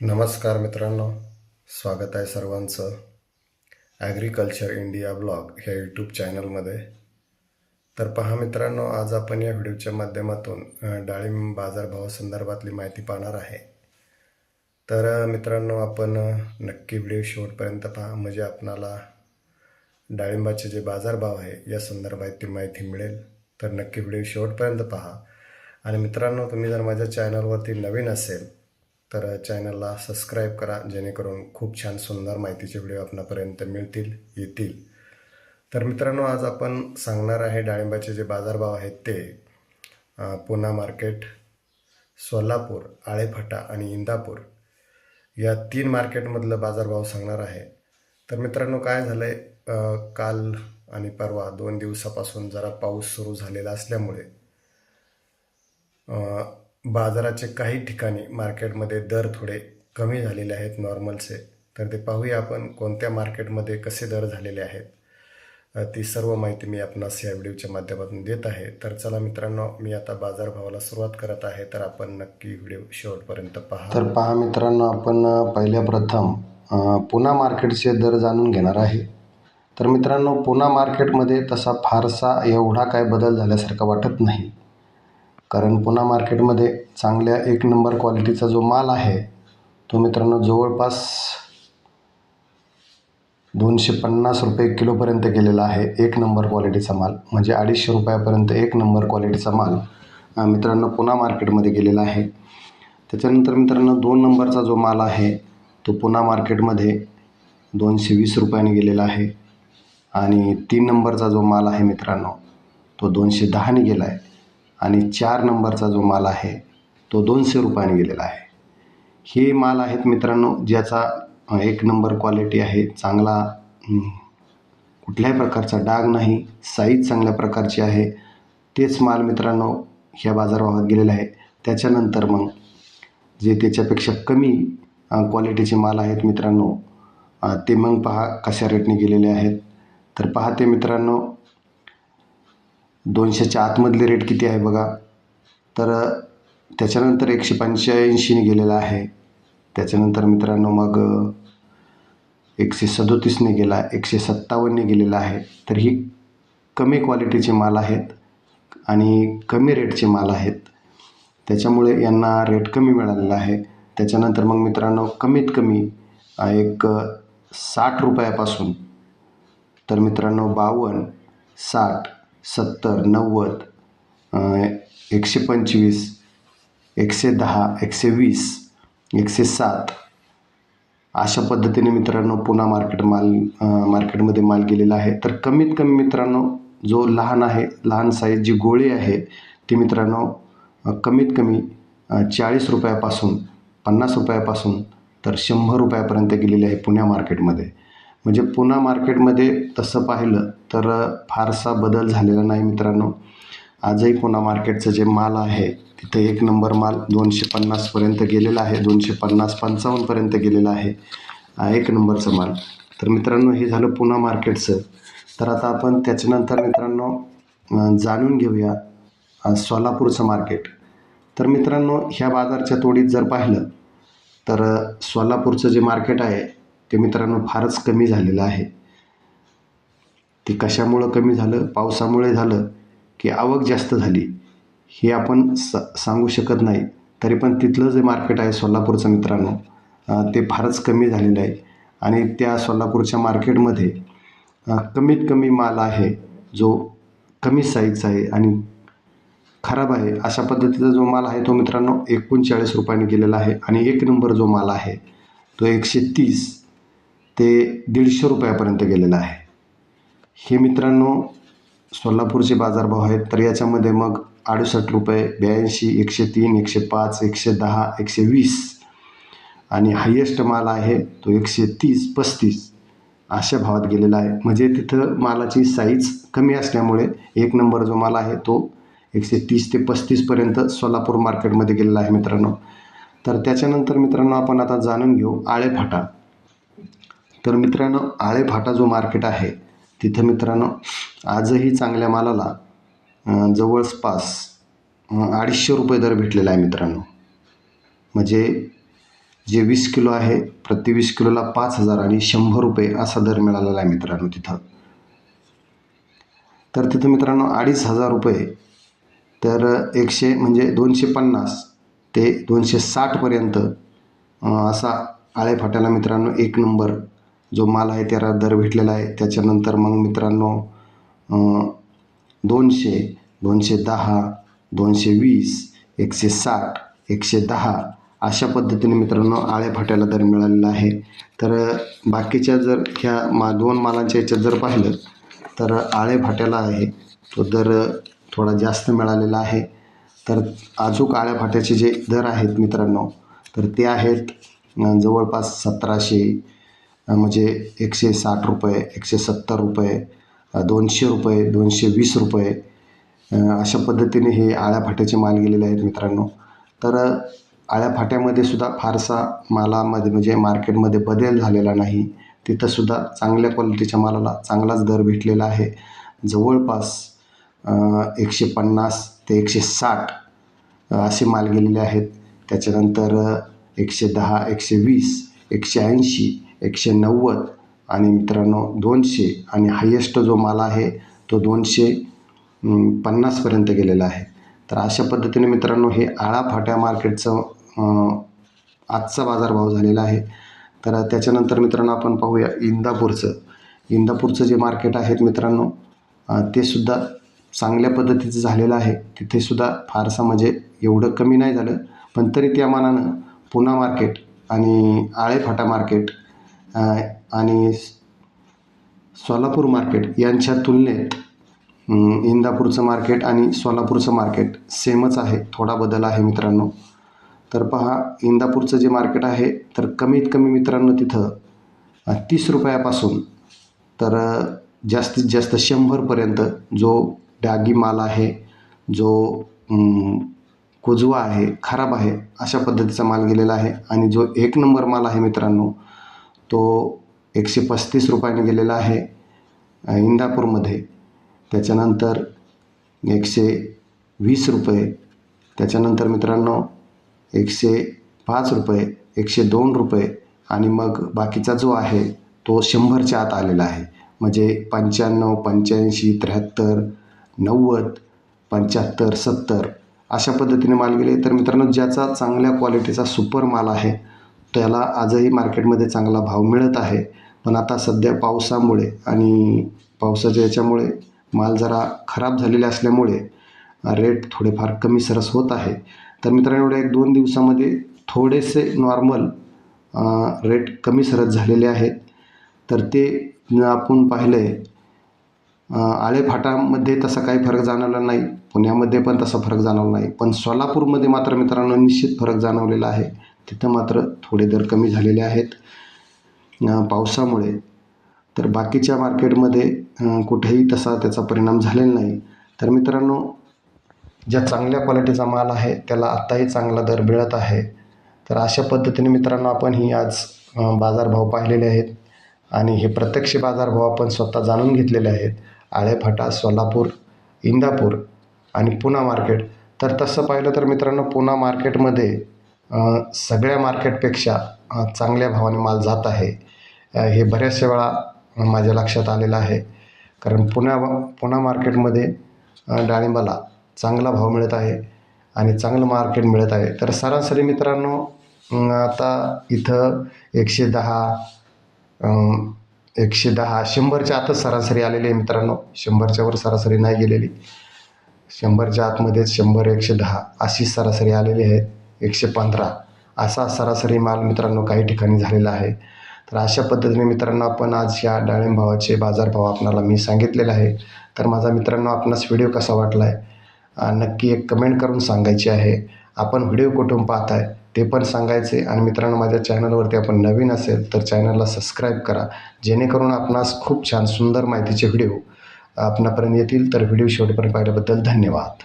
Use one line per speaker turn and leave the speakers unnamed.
नमस्कार मित्रांनो स्वागत आहे सर्वांचं ॲग्रिकल्चर इंडिया ब्लॉग ह्या यूट्यूब चॅनलमध्ये तर पहा मित्रांनो आज आपण या व्हिडिओच्या माध्यमातून डाळिंब बाजारभावासंदर्भातली माहिती पाहणार आहे. तर मित्रांनो आपण नक्की व्हिडिओ शेवटपर्यंत पहा. म्हणजे आपणाला डाळिंबाचे जे बाजारभाव आहे या संदर्भात ती माहिती मिळेल. तर नक्की व्हिडिओ शेवटपर्यंत पहा. आणि मित्रांनो तुम्ही जर माझ्या चॅनलवरती नवीन असेल तर चॅनलला सबस्क्राईब करा जेणेकरून खूप छान सुंदर माहितीचे व्हिडिओ आपणापर्यंत मिळतील येतील. तर मित्रांनो आज आपण सांगणार आहे डाळिंबाचे जे बाजारभाव आहेत ते पुना पुणा मार्केट सोलापूर आळेफाटा आणि इंदापूर या तीन मार्केटमधलं बाजारभाव सांगणार आहे. तर मित्रांनो काय झालं आहे काल आणि परवा दोन दिवसापासून जरा पाऊस सुरू झालेला असल्यामुळे बाजाराचे काही ठिकाणी मार्केटमध्ये दर थोडे कमी झालेले आहेत नॉर्मलचे तर ते पाहूया आपण कोणत्या मार्केटमध्ये कसे दर झालेले आहेत. ती सर्व माहिती मी आपणास या व्हिडिओच्या माध्यमातून देत आहे. तर चला मित्रांनो मी आता बाजारभावाला सुरुवात करत आहे. तर आपण नक्की व्हिडिओ शेवटपर्यंत पहा.
तर पहा मित्रांनो आपण पहिल्या प्रथम अ, पुणा मार्केटचे दर जाणून घेणार आहे. तर मित्रांनो पुणा मार्केटमध्ये तसा फारसा एवढा काय बदल झाल्यासारखा वाटत नाही. कारण पुणा मार्केटमध्ये चांगल्या एक नंबर क्वालिटीचा जो माल आहे तो मित्रांनो जवळपास दोनशे पन्नास रुपये किलोपर्यंत गेलेला आहे एक नंबर क्वालिटीचा माल. म्हणजे अडीचशे रुपयापर्यंत एक नंबर क्वालिटीचा माल मित्रांनो पुन्हा मार्केटमध्ये गेलेला आहे. त्याच्यानंतर मित्रांनो दोन नंबरचा जो माल आहे तो पुन्हा मार्केटमध्ये दोनशे वीस रुपयाने गेलेला आहे. आणि तीन नंबरचा जो माल आहे मित्रांनो तो दोनशे दहाने गेला आहे आणि चार नंबरचा जो माल आहे तो दोनशे रुपयाने गेलेला आहे. हे माल आहेत मित्रांनो ज्याचा एक नंबर क्वालिटी आहे चांगला कुठल्याही प्रकारचा डाग नाही साईज चांगल्या प्रकारची आहे. तेच माल मित्रांनो ह्या बाजारभावात गेलेला आहे. त्याच्यानंतर मग जे त्याच्यापेक्षा कमी क्वालिटीचे माल आहेत मित्रांनो ते मग पहा कशा रेटने गेलेले आहेत. तर पहा ते मित्रांनो दोनशेच्या आतमधले रेट किती आहे बघा. तर त्याच्यानंतर एकशे पंच्याऐंशीने गेलेला आहे. त्याच्यानंतर मित्रांनो मग एकशे सदोतीसने गेला एकशे सत्तावन्नने गेलेला आहे. तर ही कमी क्वालिटीचे माल आहेत आणि कमी रेटचे माल आहेत. त्याच्यामुळे यांना रेट कमी मिळालेला आहे. त्याच्यानंतर मग मित्रांनो कमीत कमी एक साठ रुपयापासून तर मित्रांनो बावन्न साठ सत्तर नव्वद एकशे पंचवीस एकशे दहा एकशे वीस एकशे सात. अशा पद्धतीने मित्रांनो पुन्हा मार्केट माल मार्केटमध्ये माल गेलेला आहे. तर कमीत कमी मित्रांनो जो लहान आहे लहान साईज जी गोळी आहे ती मित्रांनो कमीत कमी चाळीस रुपयापासून पन्नास रुपयापासून तर शंभर रुपयापर्यंत गेलेली आहे पुण्या मार्केटमध्ये म्हणजे पुणा मार्केटमध्ये तसं पाहिलं तर फारसा बदल झालेला नाही मित्रांनो. आजही पुणा मार्केटचं जे माल आहे तिथं एक नंबर माल दोनशे पन्नासपर्यंत गेलेला आहे दोनशे पन्नास पंचावन्नपर्यंत गेलेला आहे एक नंबरचं माल. तर मित्रांनो हे झालं पुन्हा मार्केटचं. तर आता आपण त्याच्यानंतर मित्रांनो जाणून घेऊया सोलापूरचं मार्केट. तर मित्रांनो ह्या बाजारच्या तोडीत जर पाहिलं तर सोलापूरचं जे मार्केट आहे ते मित्रांनो फारच कमी झालेलं आहे. ते कशामुळं कमी झालं? पावसामुळे झालं? की आवक जास्त झाली हे आपण स सांगू शकत नाही. तरी पण तिथलं जे मार्केट आहे सोलापूरचं मित्रांनो ते फारच कमी झालेलं आहे. आणि त्या सोलापूरच्या मार्केटमध्ये कमीत कमी माल आहे जो कमी साईजचा आहे आणि खराब आहे अशा पद्धतीचा जो माल आहे तो मित्रांनो एकोणचाळीस रुपयाने गेलेला आहे. आणि एक नंबर जो माल आहे तो एकशे तीस ते दीडशे रुपयापर्यंत गेलेला आहे. हे मित्रांनो सोलापूरचे बाजारभाव आहेत तर याच्यामध्ये मग अडुसष्ट रुपये ब्याऐंशी एकशे तीन एकशे पाच एकशे दहा एकशे वीस आणि हायेस्ट माल आहे तो एकशे तीस पस्तीस अशा भावात गेलेला आहे. म्हणजे तिथं मालाची साईज कमी असल्यामुळे एक नंबर जो माल आहे तो एकशे तीस ते पस्तीसपर्यंत सोलापूर मार्केटमध्ये गेलेला आहे मित्रांनो. तर त्याच्यानंतर मित्रांनो आपण आता जाणून घेऊ आळेफाटा. तर मित्रांनो आळेफाटा जो मार्केट आहे तिथं मित्रांनो आजही चांगल्या मालाला जवळपास अडीचशे रुपये दर भेटलेला आहे मित्रांनो. म्हणजे जे वीस किलो आहे प्रति वीस किलोला पाच हजार आणि शंभर रुपये असा दर मिळालेला आहे मित्रांनो तिथं. तर तिथं मित्रांनो अडीच हजार रुपये तर एकशे म्हणजे दोनशे पन्नास ते दोनशे साठपर्यंत असा आळेफाट्याला मित्रांनो एक नंबर जो माल आहे त्याला दर भेटलेला आहे. त्याच्यानंतर मग मित्रांनो दोनशे दोनशे दहा दोनशे वीस एकशे साठ एकशे दहा अशा पद्धतीने मित्रांनो आळे फाट्याला दर मिळालेला आहे. तर बाकीच्या जर ह्या मा दोन मालांच्या याच्यात जर पाहिलं तर आळे फाट्याला आहे. तो दर थोडा जास्त मिळालेला आहे. तर अजूक आळ्या फाट्याचे जे दर आहेत मित्रांनो तर ते आहेत जवळपास सतराशे म्हणजे एकशे साठ रुपये एकशे सत्तर रुपये दोनशे रुपये दोनशे वीस रुपये अशा पद्धतीने हे आळ्याफाट्याचे माल गेलेले आहेत मित्रांनो. तर आळ्याफाट्यामध्ये सुद्धा फारसा मालामध्ये म्हणजे मार्केटमध्ये बदल झालेला नाही. तिथंसुद्धा चांगल्या क्वालिटीच्या मालाला चांगलाच दर भेटलेला आहे. जवळपास एकशे पन्नास ते एकशे साठ असे माल गेलेले आहेत. त्याच्यानंतर एकशे दहा एकशे वीस एकशे ऐंशी एकशे नव्वद आणि मित्रांनो दोनशे आणि हायेस्ट जो माल आहे तो दोनशे पन्नासपर्यंत गेलेला आहे. तर अशा पद्धतीने मित्रांनो हे आळाफाट्या मार्केटचं आजचा बाजारभाव झालेला आहे. तर त्याच्यानंतर मित्रांनो आपण पाहूया इंदापूरचं. इंदापूरचं जे मार्केट आहेत मित्रांनो ते सुद्धा चांगल्या पद्धतीचं झालेलं आहे. तिथेसुद्धा फारसं फारसा म्हणजे एवढं कमी नाही झालं. पण तरी त्या मानानं पुणा मार्केट आणि आळेफाटा मार्केट आणि सोलापूर मार्केट यांच्या तुलनेत इंदापूरचं मार्केट आणि सोलापूरचं मार्केट सेमच आहे थोडा बदल आहे मित्रांनो. तर पहा इंदापूरचं जे मार्केट आहे तर कमीत कमी मित्रांनो तिथं तीस रुपयापासून तर जास्तीत जास्त शंभरपर्यंत जो डागी माल आहे जो कुजवा आहे खराब आहे अशा पद्धतीचा माल गेलेला आहे. आणि जो एक नंबर माल आहे मित्रांनो तो एकशे पस्तीस रुपयाने गेलेला आहे इंदापूरमध्ये. त्याच्यानंतर एकशे वीस रुपये. त्याच्यानंतर मित्रांनो एकशे पाच रुपये एकशे दोन रुपये. आणि मग बाकीचा जो आहे तो शंभरच्या आत आलेला आहे. म्हणजे पंच्याण्णव पंच्याऐंशी त्र्याहत्तर नव्वद पंच्याहत्तर सत्तर अशा पद्धतीने माल गेले. तर मित्रांनो ज्याचा चांगल्या क्वालिटीचा सुपर माल आहे त्याला आजही मार्केटमध्ये चांगला भाव मिळत आहे. पण आता सध्या पावसामुळे आणि पावसाच्या याच्यामुळे माल जरा खराब झालेले असल्यामुळे रेट थोडेफार कमी सरस होत आहे. तर मित्रांनो एक दोन दिवसामध्ये थोडेसे नॉर्मल रेट कमी सरस झालेले आहेत. तर ते आपण पाहिलं आहे आळेफाटामध्ये तसा काही फरक जाणवला नाही. पुण्यामध्ये पण तसा फरक जाणवला नाही. पण सोलापूरमध्ये मात्र मित्रांनो निश्चित फरक जाणवलेला आहे. तिथं मात्र थोडे दर कमी झालेले आहेत. पावसामुळे. तर बाकीच्या मार्केटमध्ये कुठेही तसा त्याचा परिणाम झालेला नाही. तर मित्रांनो ज्या चांगल्या क्वालिटीचा माल आहे त्याला आत्ताही चांगला दर मिळत आहे. तर अशा पद्धतीने मित्रांनो आपण ही आज बाजारभाव पाहिलेले आहेत. आणि हे प्रत्यक्ष बाजारभाव आपण स्वतः जाणून घेतलेले आहेत. आळेफाटा सोलापूर इंदापूर आणि पुणा मार्केट. तर तसं पाहिलं तर मित्रांनो पुणा मार्केटमध्ये सगळ्या मार्केटपेक्षा चांगल्या भावाने माल जात आहे. हे बऱ्याचशा वेळा माझ्या लक्षात आलेलं आहे. कारण पुण्या पुणा मार्केटमध्ये डाळिंबाला चांगला भाव मिळत आहे आणि चांगलं मार्केट मिळत आहे. तर सरासरी मित्रांनो आता इथं एकशे दहा एकशे दहा शंभरच्या आतच सरासरी आलेली आहे मित्रांनो. शंभरच्यावर सरासरी नाही गेलेली. शंभरच्या आतमध्येच शंभर एकशे दहा अशी सरासरी आलेली आहे. एकशे पंधरा. असा सरासरी माल मित्रांनो काही ठिकाणी झालेला आहे. तर अशा पद्धतीने मित्रांनो आपण आज या डाळिंबावाचे बाजारभाव आपणाला मी सांगितलेला आहे. तर माझा मित्रांनो आपणास व्हिडिओ कसा वाटला आहे नक्की एक कमेंट करून सांगायची आहे. आपण व्हिडिओ कुठून पाहत आहे ते पण सांगायचे आणि मित्रांनो माझ्या चॅनलवरती आपण नवीन असेल तर चॅनलला सबस्क्राईब करा. जेणेकरून आपणास खूप छान सुंदर माहितीचे व्हिडिओ आपणापर्यंत येतील. तर व्हिडिओ शेवटपर्यंत पाहिल्याबद्दल धन्यवाद.